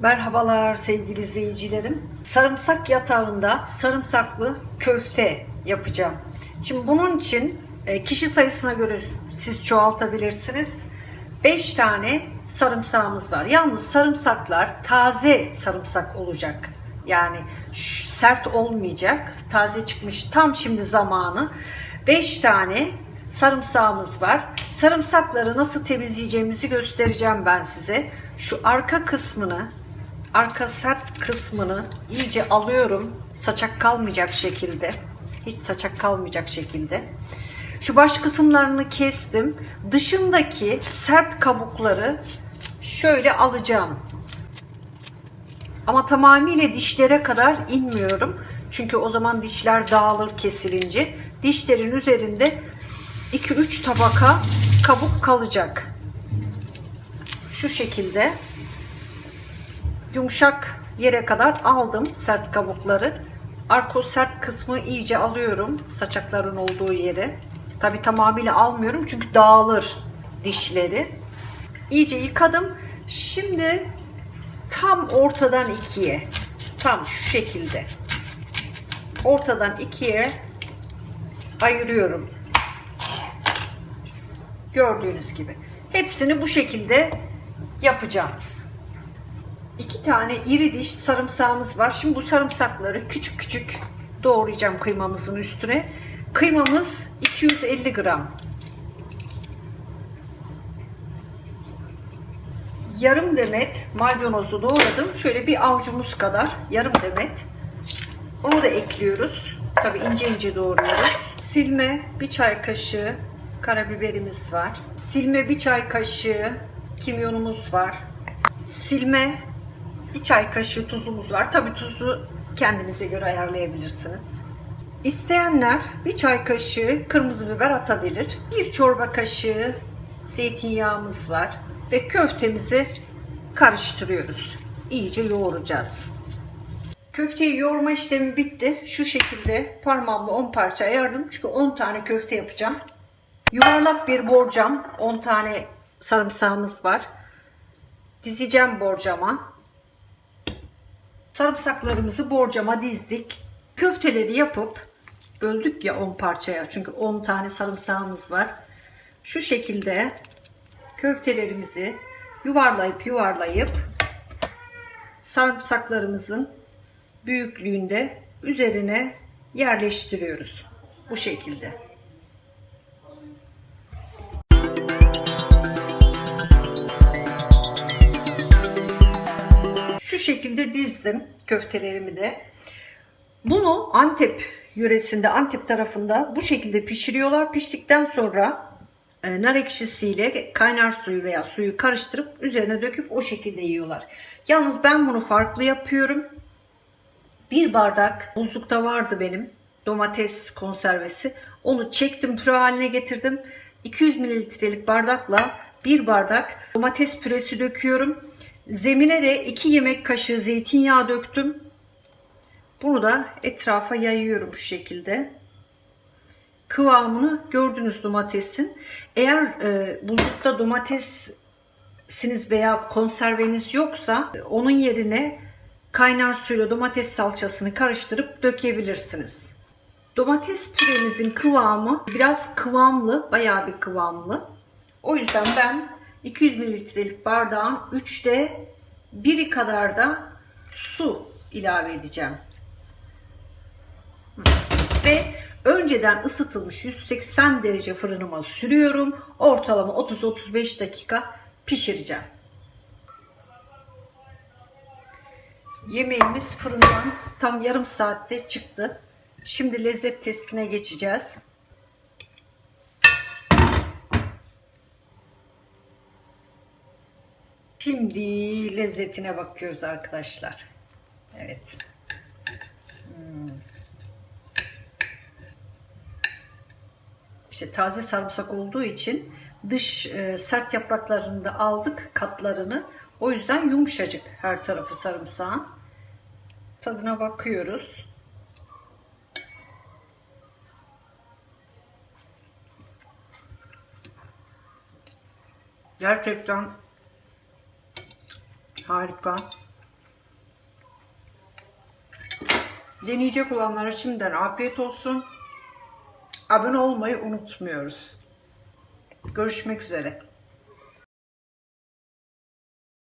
Merhabalar sevgili izleyicilerim. Sarımsak yatağında sarımsaklı köfte yapacağım. Şimdi bunun için e, kişi sayısına göre siz çoğaltabilirsiniz. 5 tane sarımsağımız var. Yalnız sarımsaklar taze sarımsak olacak. Yani sert olmayacak. Taze çıkmış tam şimdi zamanı. 5 tane sarımsağımız var. Sarımsakları nasıl temizleyeceğimizi göstereceğim ben size. Şu arka kısmını, arka sert kısmını iyice alıyorum. Saçak kalmayacak şekilde. Hiç saçak kalmayacak şekilde. Şu baş kısımlarını kestim. Dışındaki sert kabukları şöyle alacağım. Ama tamamıyla dişlere kadar inmiyorum. Çünkü o zaman dişler dağılır kesilince. Dişlerin üzerinde 2-3 tabaka kabuk kalacak. Şu şekilde yumuşak yere kadar aldım sert kabukları. Arko sert kısmı iyice alıyorum saçakların olduğu yere. Tabi tamamıyla almıyorum çünkü dağılır dişleri. İyice yıkadım. Şimdi tam ortadan ikiye tam şu şekilde ortadan ikiye ayırıyorum. Gördüğünüz gibi. Hepsini bu şekilde yapacağım. İki tane iri diş sarımsağımız var. Şimdi bu sarımsakları küçük küçük doğrayacağım kıymamızın üstüne. Kıymamız 250 gram. Yarım demet maydanozu doğradım. Şöyle bir avucumuz kadar yarım demet. Onu da ekliyoruz. Tabi ince ince doğruyoruz. Silme bir çay kaşığı karabiberimiz var. Silme bir çay kaşığı kimyonumuz var. Silme bir çay kaşığı tuzumuz var. Tabi tuzu kendinize göre ayarlayabilirsiniz. İsteyenler bir çay kaşığı kırmızı biber atabilir. Bir çorba kaşığı zeytinyağımız var. Ve köftemizi karıştırıyoruz. İyice yoğuracağız. Köfteyi yoğurma işlemi bitti. Şu şekilde parmağımla 10 parça ayırdım. Çünkü 10 tane köfte yapacağım. Yuvarlak bir borcam. 10 tane sarımsağımız var. Dizeceğim borcama. Sarımsaklarımızı borcama dizdik. Köfteleri yapıp böldük ya 10 parçaya. Çünkü 10 tane sarımsağımız var. Şu şekilde köftelerimizi yuvarlayıp yuvarlayıp sarımsaklarımızın büyüklüğünde üzerine yerleştiriyoruz. Bu şekilde. Şekilde dizdim köftelerimi de. Bunu Antep yöresinde, Antep tarafında bu şekilde pişiriyorlar. Piştikten sonra e, nar ekşisiyle kaynar suyu veya suyu karıştırıp üzerine döküp o şekilde yiyorlar. Yalnız ben bunu farklı yapıyorum. Bir bardak buzlukta vardı benim domates konservesi. Onu çektim püre haline getirdim. 200 mililitrelik bardakla bir bardak domates püresi döküyorum. Zemine de 2 yemek kaşığı zeytinyağı döktüm. Bunu da etrafa yayıyorum şu şekilde. Kıvamını gördünüz domatesin. Eğer e, buzlukta domatesiniz veya konserveniz yoksa onun yerine kaynar suyla domates salçasını karıştırıp dökebilirsiniz. Domates püremizin kıvamı biraz kıvamlı, bayağı bir kıvamlı. O yüzden ben 200 mililitrelik bardağın 3'te 1'i kadar da su ilave edeceğim. Ve önceden ısıtılmış 180 derece fırınıma sürüyorum. Ortalama 30-35 dakika pişireceğim. Yemeğimiz fırından tam yarım saatte çıktı. Şimdi lezzet testine geçeceğiz. Şimdi lezzetine bakıyoruz arkadaşlar. Evet. Hmm. İşte taze sarımsak olduğu için dış e, sert yapraklarını da aldık katlarını. O yüzden yumuşacık her tarafı sarımsağın. Tadına bakıyoruz. Gerçekten Harika. Deneyecek olanlara şimdiden afiyet olsun. Abone olmayı unutmuyoruz. Görüşmek üzere.